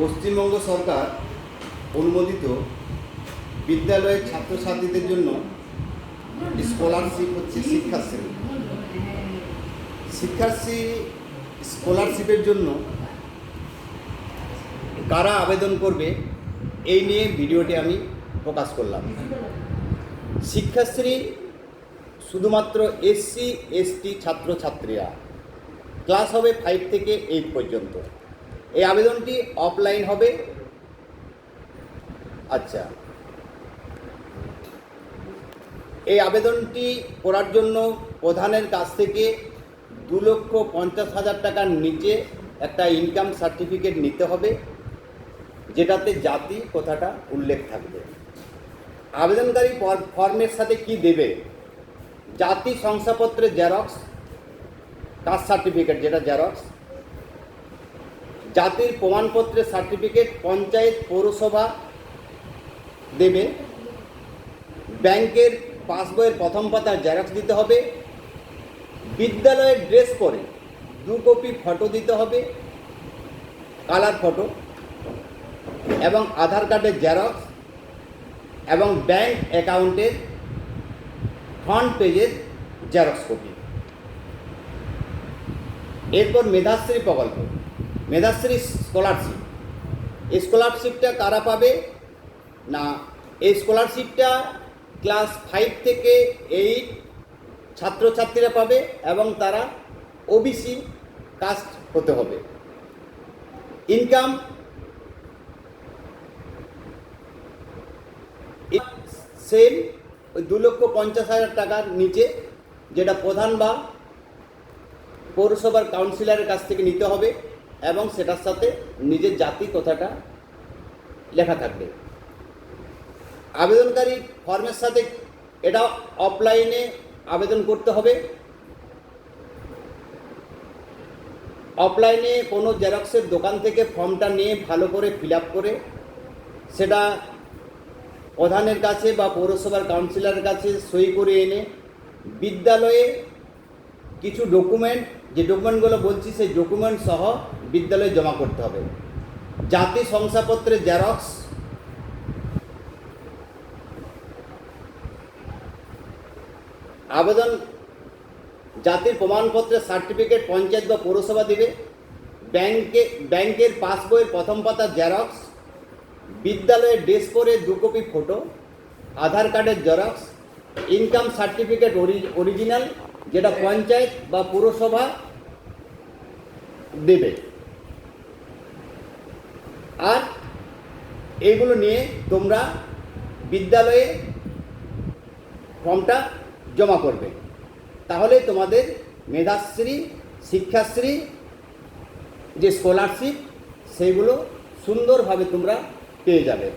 পশ্চিমবঙ্গ সরকার অনুমোদিত বিদ্যালয়ের ছাত্রছাত্রীদের জন্য স্কলারশিপ হচ্ছে শিক্ষাশ্রী। শিক্ষাশ্রী স্কলারশিপের জন্য কারা আবেদন করবে, এই নিয়ে ভিডিওটি আমি প্রকাশ করলাম। শিক্ষাশ্রী শুধুমাত্র এসসি, এসটি ছাত্রছাত্রীরা। ক্লাস হবে ফাইভ থেকে এইট পর্যন্ত। এই আবেদনটি অফলাইন হবে। আচ্ছা। এই আবেদনটি করার জন্য প্রধানের কাছ থেকে দু লক্ষ পঞ্চাশ হাজার টাকার নিচে একটা ইনকাম সার্টিফিকেট নিতে হবে, যেটাতে জাতি কথাটা উল্লেখ থাকবে। আবেদনকারী ফর- ফর্মের সাথে কি দেবে? জাতি শংসাপত্রের জেরক্স, কাস্ট সার্টিফিকেট, যেটা জেরক্স জাতির প্রমাণপত্রের সার্টিফিকেট পঞ্চায়েত পৌরসভা দেবে। ব্যাংকের পাসবইয়ের প্রথম পাতার জেরক্স দিতে হবে। বিদ্যালয়ের ড্রেস করে দু কপি ফটো দিতে হবে, কালার ফটো এবং আধার কার্ডের জেরক্স এবং ব্যাংক অ্যাকাউন্টের ফ্রন্ট পেজের জেরক্স কপি। এরপর মেধাশ্রী প্রকল্প। মেধাশ্রী স্কলারশিপ। এই স্কলারশিপটা কারা পাবে? না, এই স্কলারশিপটা ক্লাস ফাইভ থেকে এইট ছাত্রছাত্রীরা পাবে এবং তারা ওবিসি কাস্ট হতে হবে। ইনকাম সেম ওই দু লক্ষ পঞ্চাশ হাজার টাকার নিচে, যেটা প্রধান বা পৌরসভার কাউন্সিলরের কাছ থেকে নিতে হবে। এবং সেটার সাথে নিজের জাতি কথাটা লেখা থাকবে। আবেদনকারী ফর্মের সাথে এটা অফলাইনে আবেদন করতে হবে। অফলাইনে কোনো জেরক্সের দোকান থেকে ফর্মটা নিয়ে ভালো করে ফিল করে সেটা প্রধানের কাছে বা পৌরসভার কাউন্সিলরের কাছে সই করে এনে বিদ্যালয়ে কিছু ডকুমেন্ট যে ডকুমেন্টগুলো বলছি সেই ডকুমেন্ট সহ বিদ্যালয়ে জমা করতে হবে। জাতি শংসাপত্রের জেরক্স। আবেদন জাতির প্রমাণপত্রের সার্টিফিকেট পঞ্চায়েত বা পৌরসভা দেবে। ব্যাংকে, ব্যাংকের পাসবইয়ের প্রথম পাতা জেরক্স। বিদ্যালয়ের ড্রেস পরে দু কপি ফটো। আধার কার্ডের জেরক্স। ইনকাম সার্টিফিকেট অরিজিনাল, যেটা পঞ্চায়েত বা পুরসভা দেবে। আর এইগুলো নিয়ে তোমরা বিদ্যালয়ে ফর্মটা জমা করবে। তাহলে তোমাদের মেধাশ্রী, শিক্ষাশ্রী, যে স্কলারশিপ সেইগুলো সুন্দরভাবে তোমরা পেয়ে যাবে।